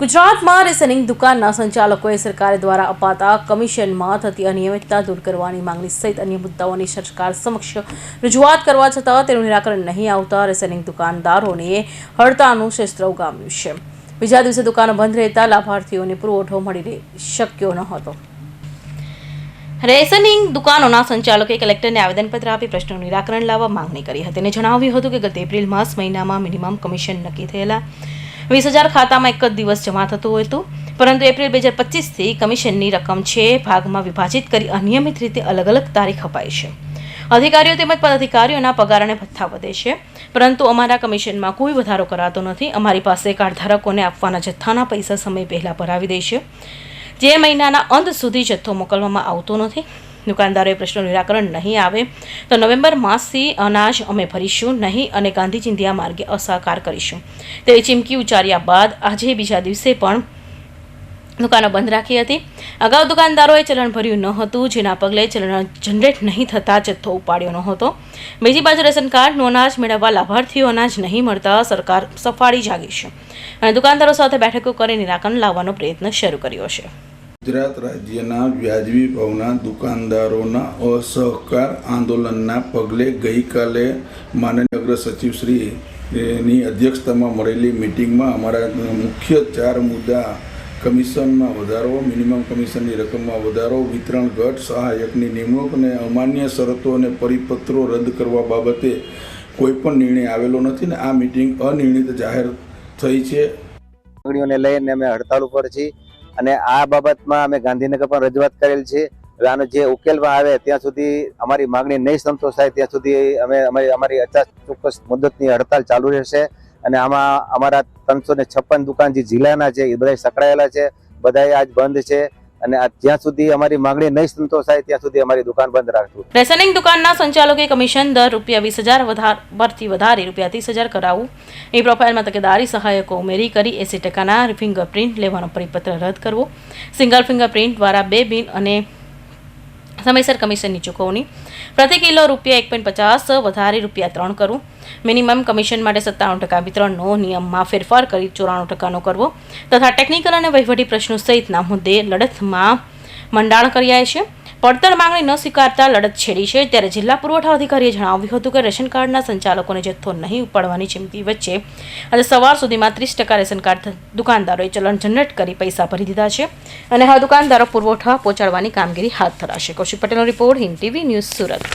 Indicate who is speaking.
Speaker 1: ગુજરાતમાં રેશનિંગ દુકાનના સંચાલકોએ સરકાર દ્વારા અપાતા કમિશનમાં થતી અનિયમિતતા દૂર કરવાની માંગણી સહિત અન્ય મુદ્દાઓની સરકાર સમક્ષ રજૂઆત કરવા છતાં તેનું નિરાકરણ નહીં આવતા રેશનિંગ દુકાનદારોને હડતાળનું શસ્ત્ર ઉગામ્યું છે. બીજા દિવસે દુકાનો બંધ રહેતા લાભાર્થીઓને પુરવઠો મળી શક્યો ન હતો. રેશનિંગ દુકાનોના સંચાલકે કલેક્ટરને આવેદનપત્ર આપી પ્રશ્નનું નિરાકરણ લાવવા માંગણી કરી હતી અને જણાવ્યું હતું કે ગત એપ્રિલ માસ મહિનામાં મિનિમમ કમિશન નક્કી થયેલા વીસ હજાર ખાતામાં એક જ દિવસ જમા થતું હતું. પરંતુ એપ્રિલ બે હજાર પચીસથી કમિશનની રકમ છે ભાગમાં વિભાજિત કરી અનિયમિત રીતે અલગ અલગ તારીખ અપાય છે. અધિકારીઓ તેમજ પદાધિકારીઓના પગાર અને ભથ્થા વધે છે. પરંતુ અમારા કમિશનમાં કોઈ વધારો કરાતો નથી. અમારી પાસે કાર્ડધારકોને આપવાના જથ્થાના પૈસા સમય પહેલાં ભરાવી દે છે. જે મહિનાના અંત સુધી જથ્થો મોકલવામાં આવતો નથી. દુકાનદારોએ પ્રશ્નનું નિરાકરણ નહીં આવે તો નવેમ્બર માસથી અનાજ અમે ભરીશું નહીં અને ગાંધી ચિંધ્યા માર્ગે અસહકાર કરીશું. તેવી ચીમકી ઉચ્ચાર્યા બાદ આજે બીજા દિવસે પણ દુકાનો બંધ રાખી હતી. અગાઉ દુકાનદારોએ ચલણ ભર્યું ન હતું, જેના પગલે ચલણ જનરેટ નહીં થતા જથ્થો ઉપાડ્યો ન હતો બીજી બાજુ રેશન કાર્ડનું અનાજ મેળવવા લાભાર્થીઓ અનાજ નહીં મળતા સરકાર સફાળી જાગી છે. અને દુકાનદારો સાથે બેઠકો કરી નિરાકરણ લાવવાનો પ્રયત્ન શરૂ કર્યો છે.
Speaker 2: ગુજરાત રાજ્યના વ્યાજબી ભાવના દુકાનદારોના અસહકાર આંદોલનના પગલે ગઈકાલે માનનીય અગ્ર સચિવશ્રી ની અધ્યક્ષતામાં મળેલી મિટિંગમાં અમારા મુખ્ય ચાર મુદ્દા કમિશનમાં વધારો, મિનિમમ કમિશનની રકમમાં વધારો, વિતરણ ઘટ, સહાયકની નિમણૂક અને અમાન્ય શરતો અને પરિપત્રો રદ કરવા બાબતે કોઈપણ નિર્ણય આવેલો નથી ને આ મિટિંગ અનિર્ણિત જાહેર થઈ છે.
Speaker 3: લઈને અમે હડતાલ ઉપર છીએ. અને આ બાબતમાં અમે ગાંધીનગર પણ રજૂઆત કરેલ છે. હવે આનો જે ઉકેલમાં આવે ત્યાં સુધી અમારી માંગણી નહીં સંતોષાય ત્યાં સુધી અમે અમારી અમારી અચાસ ચોક્કસ મુદતની હડતાલ ચાલુ રહેશે. અને આમાં અમારા ત્રણસો ને છપ્પન દુકાન જે જિલ્લાના છે, એ બધા સંકળાયેલા છે. બધાએ આજ બંધ છે. અને જ્યાં સુધી અમારી માંગણી નહીં સંતોષાય ત્યાં સુધી અમારી દુકાન બંધ રાખશું.
Speaker 1: રેશનિંગ દુકાનના સંચાલકે કમિશન દર રૂપિયા વીસ હજાર પરથી વધારી રૂપિયા ત્રીસ હજાર કરાવવું એ પ્રોફાઇલમાં તકેદારી સહાયકો ઉમેરી કરી એસી ટકાના ફિંગરપ્રિન્ટ લેવાનો પરિપત્ર રદ કરવો. સિંગલ ફિંગરપ્રિન્ટ દ્વારા બે બિલ અને સમયસર કમિશનની ચૂકવણી. પ્રતિ કિલો રૂપિયા એક પોઈન્ટ પચાસ વધારે રૂપિયા ત્રણ કરવું મિનિમમ કમિશન માટે સત્તાણું ટકા વિતરણનો નિયમમાં ફેરફાર કરી ચોરાણું ટકાનો કરવો. તથા ટેકનિકલ અને વહીવટી પ્રશ્નો સહિતના મુદ્દે લડતમાં મંડાણ કર્યા છે. પડતર માંગણી ન સ્વીકારતા લડત છેડી છે. ત્યારે જિલ્લા પુરવઠા અધિકારીએ જણાવ્યું હતું કે રેશન કાર્ડના સંચાલકોને જથ્થો નહીં ઉપાડવાની ચીમકી વચ્ચે આજે સવાર સુધીમાં ત્રીસ ટકા રેશન કાર્ડ દુકાનદારોએ ચલણ જનરેટ કરી પૈસા ભરી દીધા છે અને હવે દુકાનદારો પુરવઠા પહોંચાડવાની કામગીરી હાથ ધરાશે. કૌશિક પટેલનો report Hind TV news Surat.